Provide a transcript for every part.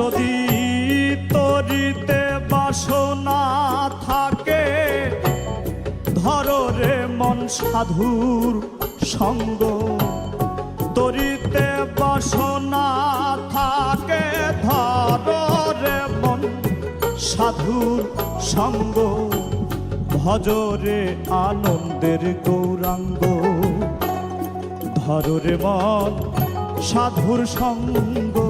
যদি তরিতে বাসনা থাকে, ধরো রে মন সাধুর সঙ্গ। তরিতে বাসনা থাকে, ধরো রে মন সাধুর সঙ্গ। ভজরে আনন্দের গৌরাঙ্গ। ধরে মন সাধুর সঙ্গ।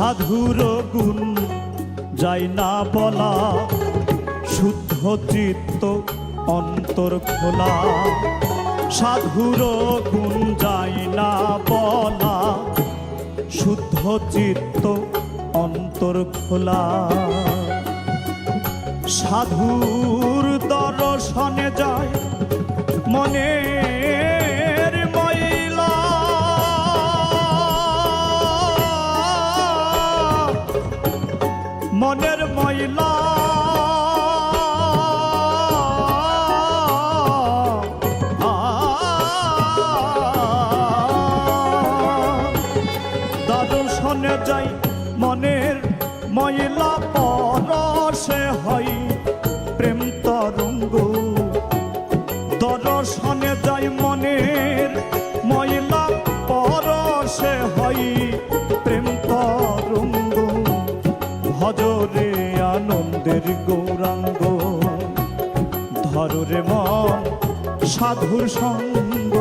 সাধুর গুণ যাই না বলা, শুদ্ধ চিত্ত অন্তর খোলা। সাধুর গুণ যাই না বলা, শুদ্ধ চিত্ত অন্তর খোলা। সাধুর দর্শনে যায় মনের দর্শনে যাই, মনের ময়লা পরশে হয়। প্রেম তরঙ্গ দর্শনে যাই, মনের ময়লা পরশে হয়। প্রেম তরঙ্গ ভজরে আনন্দের গৌরাঙ্গ ধরে মন সাধুর সঙ্গ,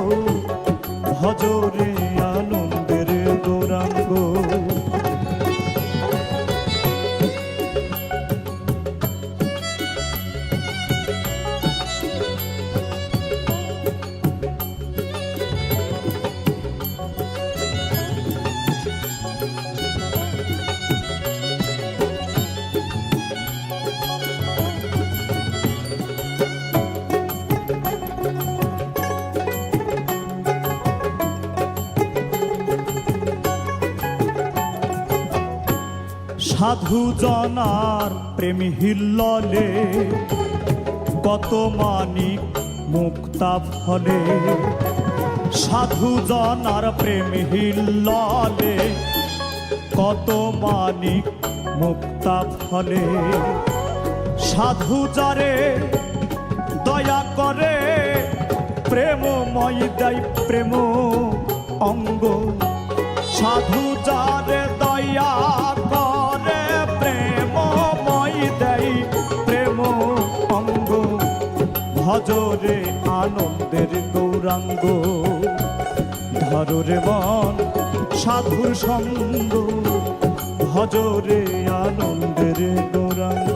ভজরে আনন্দের সাধু জনার প্রেম হিল্ললে কত মানিক মুক্তা ফলে। সাধু জনার প্রেম হিল্ললে, কত মানিক মুক্তা ফলে। সাধু যারে দয়া করে, প্রেমময় দেয় প্রেম অঙ্গ। সাধু যারে দয়া ভজরে আনন্দের গৌরাঙ্গ। ধরে মন সাধুর সঙ্গ। হজরে আনন্দের গৌরাঙ্গ।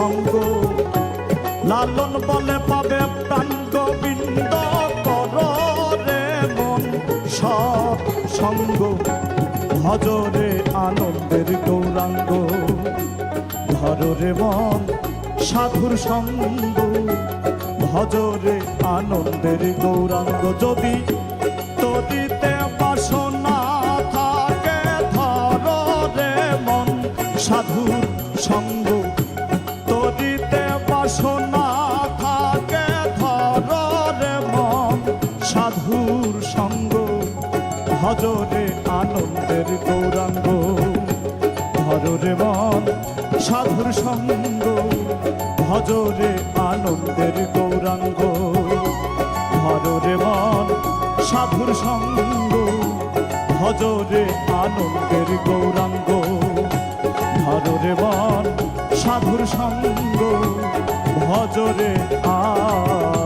সৎসঙ্গ লালন বলে পাবে প্রাণ গোবিন্দ, কররে মন সৎসঙ্গ ভজরে আনন্দের গৌরাঙ্গ ধরে মন সাধুর সঙ্গ। ভজরে আনন্দের গৌরাঙ্গ, যদি তদিতে বাসনা থাকে ধরে মন সাধুর সঙ্গ। বাসনা থাকে ধরে মন। সাধুর সঙ্গ ভজরে আনন্দের গৌরাঙ্গ। ধরে মন, সাধুর সঙ্গ ভজরে আনন্দের গৌরাঙ্গ। ধরে মন, সাধুর সঙ্গ ভজরে আনন্দের গৌরাঙ্গ। ধরে মন সাধুর সঙ্গ ভজরে আ